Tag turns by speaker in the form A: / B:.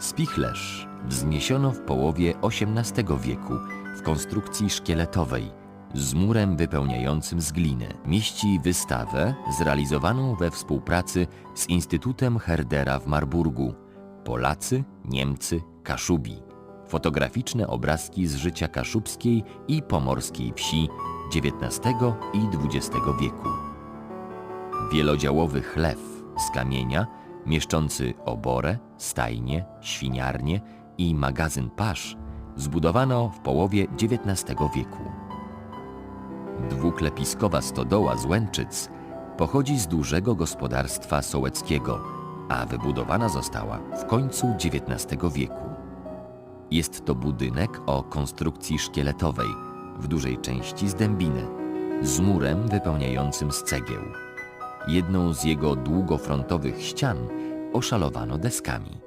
A: Spichlerz wzniesiono w połowie XVIII wieku w konstrukcji szkieletowej z murem wypełniającym z gliny. Mieści wystawę zrealizowaną we współpracy z Instytutem Herdera w Marburgu. Polacy, Niemcy, Kaszubi. Fotograficzne obrazki z życia kaszubskiej i pomorskiej wsi XIX i XX wieku. Wielodziałowy chlew z kamienia, mieszczący oborę, stajnię, świniarnię i magazyn pasz, zbudowano w połowie XIX wieku. Dwuklepiskowa stodoła z Łęczyc pochodzi z dużego gospodarstwa sołeckiego, a wybudowana została w końcu XIX wieku. Jest to budynek o konstrukcji szkieletowej, w dużej części z dębiny, z murem wypełniającym z cegieł. Jedną z jego długofrontowych ścian oszalowano deskami.